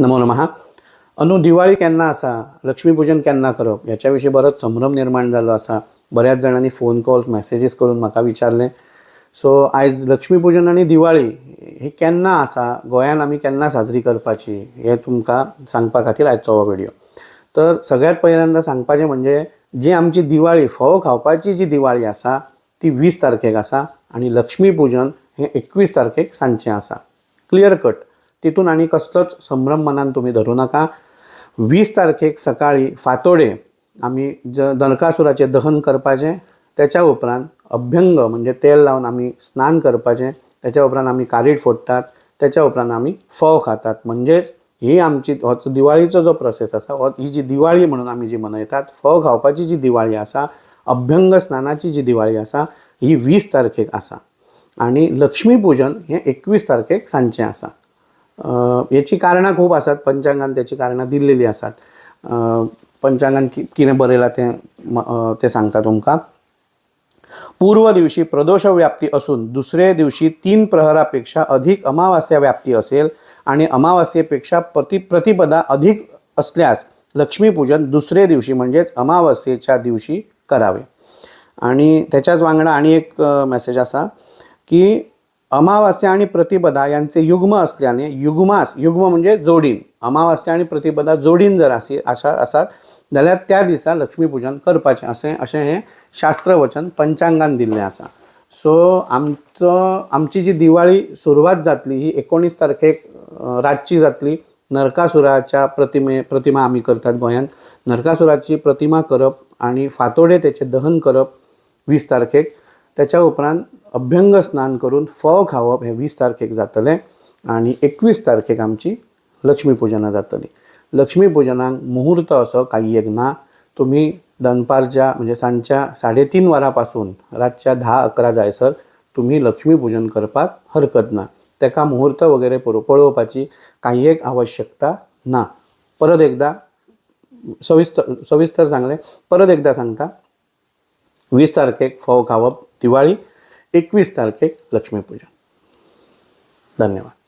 नमो नमः. अनु दिवाळी केन्ना आसा लक्ष्मीपूजन केन्ना करप ह्याच्या विशीं बरोच संभ्रम निर्माण जाल्लो आसा बऱ्याच जाणांनी फोन कॉल्स मॅसेजीस करून म्हाका विचारलें. सो आयज लक्ष्मीपूजन आनी दिवाळी ही केन्ना आसा गोंयांत आमी केन्ना साजरी करपाची हें तुमकां सांगपा खातीर आयचो हो व्हिडिओ तर सगळ्यात पहिल्यांदा सांगपाचें म्हणजे जी आमची दिवाळी फोव खावपाची जी दिवाळी आसा ती वीस तारखेक आसा आनी लक्ष्मी पूजन हें एकवीस तारखेक सांजचें आसा क्लियर कट तितून आनी कसलोच संभ्रम मनान तुमी धरूं नाका. वीस तारखेक सकाळी फांतोडे आमी ज नरकासुराचें दहन करपाचें त्याच्या उपरांत अभ्यंग म्हणजे तेल लावन आमी स्नान करपाचें त्याच्या उपरांत आमी कारीट फोडटात त्याच्या उपरांत आमी फोव खातात. म्हणजेच ही आमची होच दिवाळीचो जो प्रोसेस आसा हो ही जी दिवाळी म्हणून आमी जी मनयतात फव खावपाची जी दिवाळी आसा अभ्यंग स्नानाची जी दिवाळी आसा ही वीस तारखेक आसा आनी लक्ष्मी पूजन हें एकवीस तारखेक सांजचें आसा याची कारणां खूब आसात पंचांगान त्याची कारणां दिल्लेली आसात पंचांगान कि- कितें बरयलां तें तें सांगता तुमकां पूर्व दिवशी प्रदोष व्याप्ती असून दुसरे दिवशी तीन प्रहरापेक्षा अधिक अमावास्या व्याप्ती असेल आणि अमावास्येपेक्षा प्रति प्रतिपदा अधिक असल्यास लक्ष्मीपूजन दुसरे दिवशी म्हणजेच अमावास्येच्या दिवशी करावे. आणि त्याच्याच वांगडा आणि एक मेसेज असा की अमावास्या आणि प्रतिपदा यांचे युग्म असल्याने युग्मास युग्म म्हणजे जोडीन. अमावास्या आणि प्रतिपदा जोडीन जर असे अशा आसात जाल्यार त्या दिसा लक्ष्मीपूजन करपाचें अशें अशें हें शास्त्रवचन पंचांगान दिल्लें आसा सो आमचो आमची जी दिवाळी सुरवात जातली ही एकोणीस तारखेक रातची जातली. नरकासुराच्या प्रतिमे प्रतिमा आमी करतात गोंयांत नरकासुराची प्रतिमा करप आनी फांतोडे तेचें दहन करप वीस तारखेक. त्याच्या उपरांत अभ्यंग स्नान करून फोव खावप हें वीस तारखेक जातलें आनी एकवीस तारखेक आमची लक्ष्मी पुजनां जातलीं. लक्ष्मी पुजनाक मुहूर्त असो काही एक ना तुमी दनपारच्या म्हणजे सांजच्या साडे तीन वरां पासून रातच्या धा अकरा जायसर तुमी लक्ष्मीपूजन करपाक हरकत ना. तेका मुहूर्त वगैरे पळो- पळोवपाची काही एक आवश्यकता ना. परत एकदा सविस्तर सविस्तर सांगलें. परत एकदा सांगता वीस तारखेक फोव खावप दिवाळी एकवीस तारखेक लक्ष्मीपूजन. धन्यवाद.